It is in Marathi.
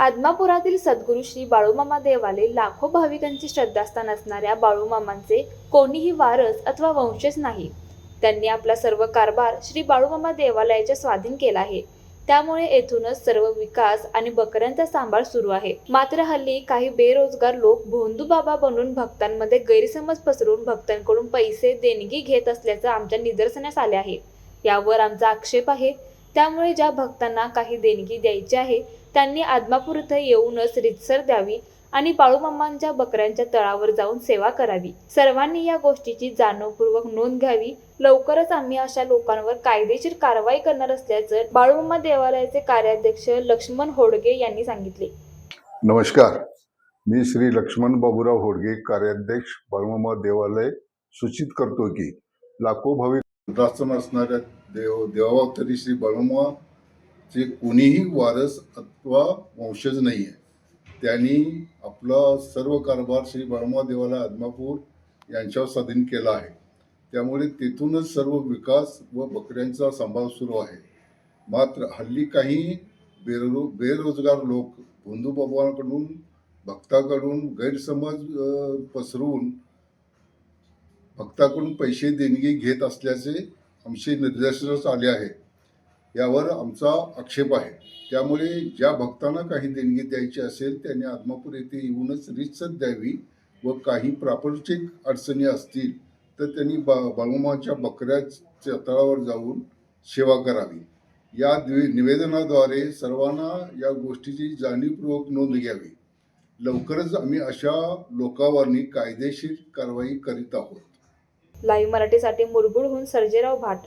आदमापुरातील सद्गुरू श्री बाळूमामा देवालय लाखो भाविकांची श्रद्धास्थान असणाऱ्या बाळूमामांचे कोणीही वारस अथवा वंशज नाही. त्यांनी आपला सर्व कारभार श्री बाळूमामा देवालयाच्या स्वाधीन केला आहे. त्यामुळे येथूनच सर्व विकास आणि बकऱ्यांचा सांभाळ सुरू आहे. मात्र हल्ली काही बेरोजगार लोक भोंदू बाबा बनून भक्तांमध्ये गैरसमज पसरून भक्तांकडून पैसे देणगी घेत असल्याचं आमच्या निदर्शनास आले आहे. यावर आमचा आक्षेप आहे. त्यामुळे ज्या भक्तांना काही देणगी द्यायची आहे त्यांनी आदमापूर इथं येऊनच रितसर द्यावी आणि बाळूमामांच्या बकऱ्यांच्या तळावर जाऊन सेवा करावी. सर्वांनी या गोष्टीची जाणीवपूर्वक नोंद घ्यावी. लवकरच आम्ही अशा लोकांवर कायदेशीर कारवाई करणार असल्याचं बाळूमामा देवालयाचे कार्याध्यक्ष लक्ष्मण होडगे यांनी सांगितले. नमस्कार. मी श्री लक्ष्मण बाबूराव होडगे कार्याध्यक्ष बाळूमामा देवालय सूचित करतो की लाखो भाविक असणाऱ्या देव देवावतरी श्री जे कोणीही वारस अथवा वंशज नाही आहे त्यांनी आपला सर्व कारभार श्री देवाला आदमापूर यांच्यावर स्वाधीन केला आहे. त्यामुळे तेथूनच सर्व विकास व बकऱ्यांचा सांभाळ सुरू आहे. मात्र हल्ली काही बेरो बेरोजगार लोक बंधुबाबांकडून भक्ताकडून गैरसमज पसरवून भक्ताकडून पैसे देणगी घेत असल्याचे आमचे निदर्शनास आले आहे यावर आमचा आक्षेप आहे. त्यामुळे ज्या भक्तांना काही देणगी द्यायची असेल त्यांनी आदमापूर येथे येऊनच रितसर द्यावी व काही प्रापंचिक अडचणी असतील तर त्यांनी बा बाळूमाच्या बकऱ्याच्या तळावर जाऊन सेवा करावी. या द्वि- निवेदनाद्वारे सर्वांना या गोष्टीची जाणीवपूर्वक नोंद घ्यावी. लवकरच आम्ही अशा लोकांवरनी कायदेशीर कारवाई करीत आहोत. लाईव्ह मराठीसाठी मुरगुडहून सर्जेराव भाट.